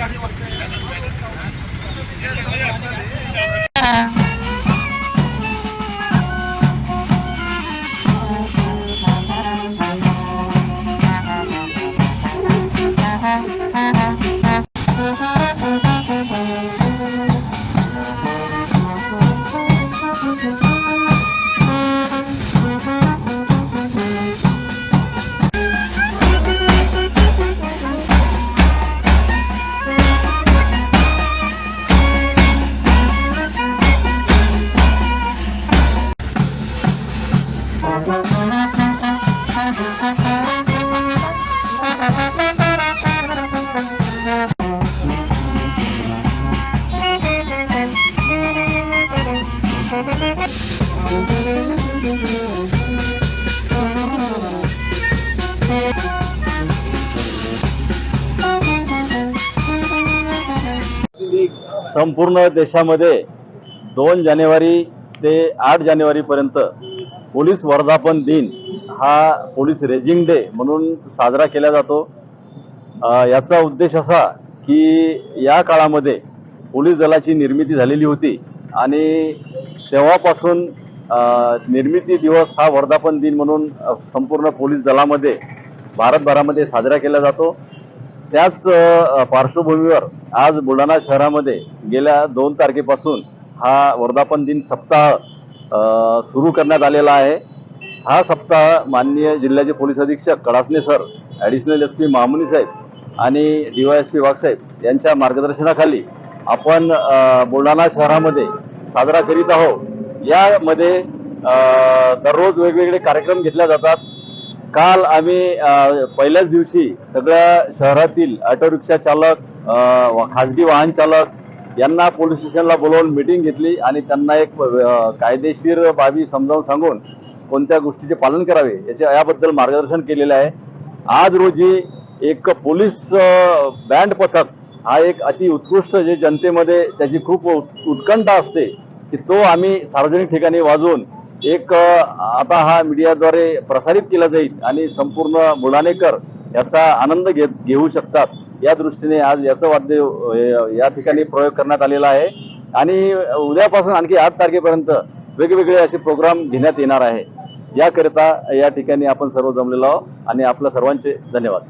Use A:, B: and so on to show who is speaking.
A: आम्ही संपूर्ण देशामध्ये दोन जानेवारी ते आठ जानेवारीपर्यंत पोलीस वर्धापन दिन हा पोलीस रेजिंग डे म्हणून साजरा केला जातो. याचा उद्देश असा की या काळामध्ये पोलीस दलाची निर्मिती झालेली होती आणि तेव्हापासून निर्मिती दिवस हा वर्धापन दिन म्हणून संपूर्ण पोलीस दलामध्ये भारतभरामध्ये साजरा केला जातो. त्याच पार्श्वभूमीवर आज बुलढाणा शहरामध्ये गेल्या दोन तारखेपासून हा वर्धापन दिन सप्ताह सुरू करण्यात आलेला आहे. हा सप्ताह माननीय जिल्ह्याचे पोलीस अधीक्षक Kadasane sir additional S P Mamuni साहेब आणि डी वाय एस पी वाघसाहेब यांच्या मार्गदर्शनाखाली आपण बुलढाणा शहरामध्ये साजरा करीत आहोत. यामध्ये दररोज वेगवेगळे कार्यक्रम घेतले जातात. काल आम्ही पहिल्याच दिवशी सगळ्या शहरातील ऑटो रिक्षा चालक खाजगी वाहन चालक यांना पोलीस स्टेशनला बोलवून मिटिंग घेतली आणि त्यांना एक कायदेशीर बाबी समजावून सांगून कोणत्या गोष्टीचे पालन करावे याच्या याबद्दल मार्गदर्शन केलेलं आहे. आज रोजी एक पोलीस बँड पथक हा एक अति उत्कृष्ट जे जनतेमध्ये त्याची खूप उत्कंठा असते की तो आम्ही सार्वजनिक ठिकाणी वाजवून एक आता हा मीडियाद्वारे प्रसारित केला जाईल आणि संपूर्ण बुलढाणेकर याचा आनंद घेत घेऊ शकतात या दृष्टीने आज याचं वाद्य या ठिकाणी प्रयोग करण्यात आलेला आहे. आणि उद्यापासून आणखी आठ तारखेपर्यंत वेगवेगळे असे प्रोग्राम घेण्यात येणार आहे. याकरिता या ठिकाणी आपण सर्व जमलेलो आहोत आणि आपल्या सर्वांचे धन्यवाद.